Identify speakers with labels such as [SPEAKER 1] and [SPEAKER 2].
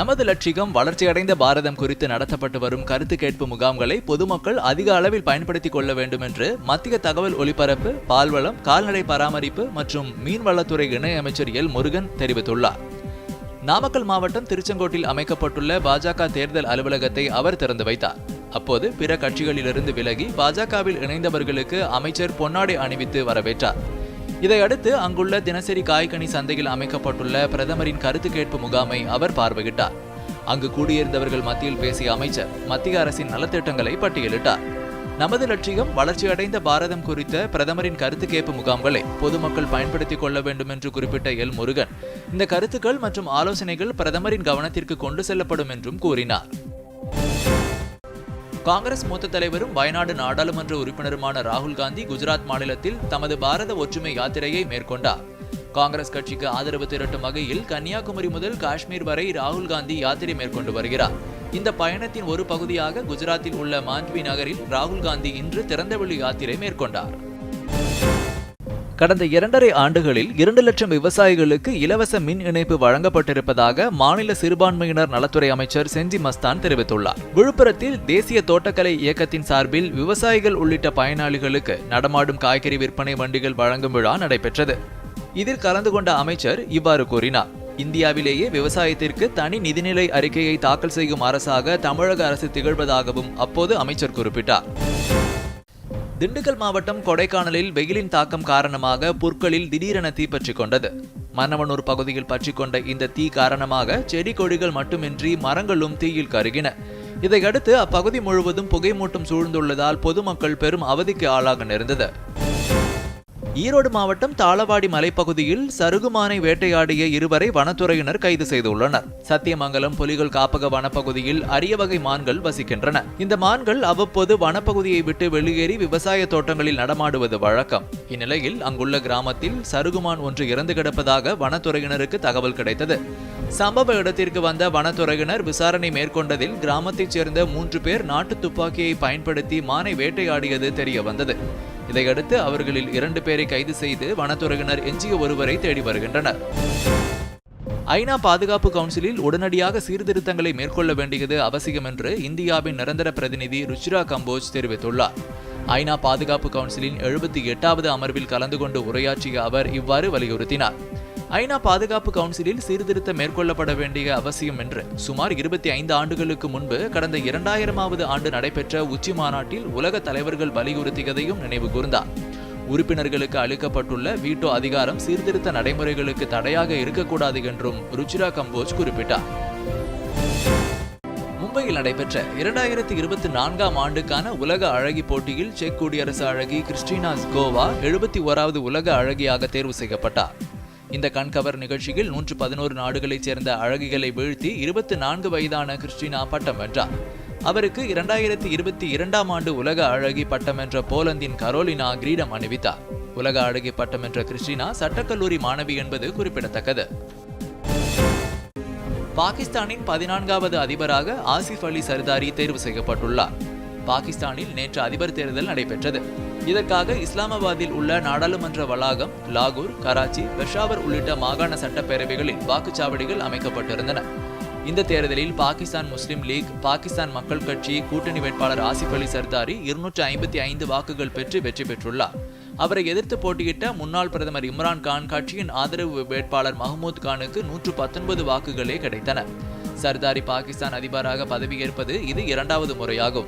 [SPEAKER 1] நமது லட்சியம் வளர்ச்சியடைந்த பாரதம் குறித்து நடத்தப்பட்டு வரும் கருத்து கேட்பு முகாம்களை பொதுமக்கள் அதிக அளவில் பயன்படுத்திக் கொள்ள வேண்டும் என்று மத்திய தகவல் ஒலிபரப்பு பால்வளம் கால்நடை பராமரிப்பு மற்றும் மீன்வளத்துறை இணையமைச்சர் எல். முருகன் தெரிவித்துள்ளார். நாமக்கல் மாவட்டம் திருச்செங்கோட்டில் அமைக்கப்பட்டுள்ள பாஜக தேர்தல் அலுவலகத்தை அவர் திறந்து வைத்தார். அப்போது பிற கட்சிகளிலிருந்து விலகி பாஜகவில் இணைந்தவர்களுக்கு அமைச்சர் பொன்னாடை அணிவித்து வரவேற்றார். இதையடுத்து அங்குள்ள தினசரி காய்கனி சந்தையில் அமைக்கப்பட்டுள்ள பிரதமரின் கருத்து கேட்பு முகாமை அவர் பார்வையிட்டார். அங்கு கூடியிருந்தவர்கள் மத்தியில் பேசிய அமைச்சர் மத்திய அரசின் நலத்திட்டங்களை பட்டியலிட்டார். நமது லட்சியம் வளர்ச்சியடைந்த பாரதம் குறித்த பிரதமரின் கருத்து கேட்பு முகாம்களை பொதுமக்கள் பயன்படுத்திக் கொள்ள வேண்டும் என்று குறிப்பிட்ட எல். முருகன் இந்த கருத்துக்கள் மற்றும் ஆலோசனைகள் பிரதமரின் கவனத்திற்கு கொண்டு செல்லப்படும் என்றும் கூறினார். காங்கிரஸ் மூத்த தலைவரும் வயநாடு நாடாளுமன்ற உறுப்பினருமான ராகுல் காந்தி குஜராத் மாநிலத்தில் தமது பாரத ஒற்றுமை யாத்திரையை மேற்கொண்டார். காங்கிரஸ் கட்சிக்கு ஆதரவு திரட்டும் வகையில் கன்னியாகுமரி முதல் காஷ்மீர் வரை ராகுல் காந்தி யாத்திரை மேற்கொண்டு வருகிறார். இந்த பயணத்தின் ஒரு பகுதியாக குஜராத்தில் உள்ள மாண்ட்வி நகரில் ராகுல் காந்தி இன்று திறந்தவெளி யாத்திரை மேற்கொண்டார். கடந்த இரண்டரை ஆண்டுகளில் இரண்டு லட்சம் விவசாயிகளுக்கு இலவச மின் இணைப்பு வழங்கப்பட்டிருப்பதாக மாநில சிறுபான்மையினர் நலத்துறை அமைச்சர் செஞ்சி மஸ்தான் தெரிவித்துள்ளார். விழுப்புரத்தில் தேசிய தோட்டக்கலை இயக்கத்தின் சார்பில் விவசாயிகள் உள்ளிட்ட பயனாளிகளுக்கு நடமாடும் காய்கறி விற்பனை வண்டிகள் வழங்கும் விழா நடைபெற்றது. இதில் கலந்து கொண்ட அமைச்சர் இவ்வாறு கூறினார். இந்தியாவிலேயே விவசாயத்திற்கு தனி நிதிநிலை அறிக்கையை தாக்கல் செய்யும் அரசாக தமிழக அரசு திகழ்வதாகவும் அப்போது அமைச்சர் குறிப்பிட்டார். திண்டுக்கல் மாவட்டம் கொடைக்கானலில் வெயிலின் தாக்கம் காரணமாக புற்களில் திடீரென தீப்பற்றிக் கொண்டது. மன்னவனூர் பகுதியில் பற்றிக்கொண்ட இந்த தீ காரணமாக செடி கொடிகள் மட்டுமின்றி மரங்களும் தீயில் கருகின. இதையடுத்து அப்பகுதி முழுவதும் புகைமூட்டம் சூழ்ந்துள்ளதால் பொதுமக்கள் பெரும் அவதிக்கு ஆளாக நேர்ந்தது. ஈரோடு மாவட்டம் தாளவாடி மலைப்பகுதியில் சருகுமானை வேட்டையாடிய இருவரை வனத்துறையினர் கைது செய்துள்ளனர். சத்தியமங்கலம் புலிகள் காப்பக வனப்பகுதியில் அரிய வகை மான்கள் வசிக்கின்றன. இந்த மான்கள் அவ்வப்போது வனப்பகுதியை விட்டு வெளியேறி விவசாய தோட்டங்களில் நடமாடுவது வழக்கம். இந்நிலையில் அங்குள்ள கிராமத்தில் சருகுமான் ஒன்று இறந்து கிடப்பதாக வனத்துறையினருக்கு தகவல் கிடைத்தது. சம்பவ இடத்திற்கு வந்த வனத்துறையினர் விசாரணை மேற்கொண்டதில் கிராமத்தைச் சேர்ந்த மூன்று பேர் நாட்டு துப்பாக்கியை பயன்படுத்தி மானை வேட்டையாடியது தெரிய வந்தது. இதையடுத்து அவர்களில் இரண்டு பேரை கைது செய்து வனத்துறையினர் எஞ்சிய ஒருவரை தேடி வருகின்றனர். ஐநா பாதுகாப்பு கவுன்சிலில் உடனடியாக சீர்திருத்தங்களை மேற்கொள்ள வேண்டியது அவசியம் என்று இந்தியாவின் நிரந்தர பிரதிநிதி ருச்சிரா கம்போஜ் தெரிவித்துள்ளார். ஐநா பாதுகாப்பு கவுன்சிலின் எழுபத்தி எட்டாவது அமர்வில் கலந்து கொண்டு உரையாற்றிய அவர் இவ்வாறு வலியுறுத்தினார். ஐநா பாதுகாப்பு கவுன்சிலில் சீர்திருத்தம் மேற்கொள்ளப்பட வேண்டிய அவசியம் என்று சுமார் இருபத்தி ஐந்து ஆண்டுகளுக்கு முன்பு கடந்த இரண்டாயிரமாவது ஆண்டு நடைபெற்ற உச்சி மாநாட்டில் உலக தலைவர்கள் வலியுறுத்தியதையும் நினைவு கூர்ந்தார். உறுப்பினர்களுக்கு அளிக்கப்பட்டுள்ள வீட்டோ அதிகாரம் சீர்திருத்த நடைமுறைகளுக்கு தடையாக இருக்கக்கூடாது என்றும் ருச்சிரா கம்போஜ் குறிப்பிட்டார். மும்பையில் நடைபெற்ற இரண்டாயிரத்தி இருபத்தி நான்காம் ஆண்டுக்கான உலக அழகி போட்டியில் செக் குடியரசு அழகி கிறிஸ்டினாஸ் கோவா எழுபத்தி ஓராவது உலக அழகியாக தேர்வு செய்யப்பட்டார். இந்த கண்கவர் நிகழ்ச்சியில் நூற்று பதினோரு நாடுகளைச் சேர்ந்த அழகிகளை வீழ்த்தி இருபத்தி நான்கு வயதான கிறிஸ்டினா பட்டம் வென்றார். அவருக்கு இரண்டாயிரத்தி இருபத்தி இரண்டாம் ஆண்டு உலக அழகி பட்டம் என்ற போலந்தின் கரோலினா கிரீடம் அணிவித்தார். உலக அழகி பட்டம் என்ற கிறிஸ்டினா சட்டக்கல்லூரி மாணவி என்பது குறிப்பிடத்தக்கது. பாகிஸ்தானின் பதினான்காவது அதிபராக ஆசிஃப் அலி சர்தாரி தேர்வு செய்யப்பட்டுள்ளார். பாகிஸ்தானில் நேற்று அதிபர் தேர்தல் நடைபெற்றது. இதற்காக இஸ்லாமாபாத்தில் உள்ள நாடாளுமன்ற வளாகம் லாகூர் கராச்சி பெஷாவர் உள்ளிட்ட மாகாண சட்டப்பேரவைகளில் வாக்குச்சாவடிகள் அமைக்கப்பட்டிருந்தன. இந்த தேர்தலில் பாகிஸ்தான் முஸ்லிம் லீக் பாகிஸ்தான் மக்கள் கட்சி கூட்டணி வேட்பாளர் ஆசிப் அலி சர்தாரி இருநூற்றி ஐம்பத்தி ஐந்து வாக்குகள் பெற்று வெற்றி பெற்றுள்ளார். அவரை எதிர்த்து போட்டியிட்ட முன்னாள் பிரதமர் இம்ரான் கான் கட்சியின் ஆதரவு வேட்பாளர் மஹமூத் கானுக்கு நூற்று பத்தொன்பது வாக்குகளே கிடைத்தன. சர்தாரி பாகிஸ்தான் அதிபராக பதவியேற்பது இது இரண்டாவது முறையாகும்.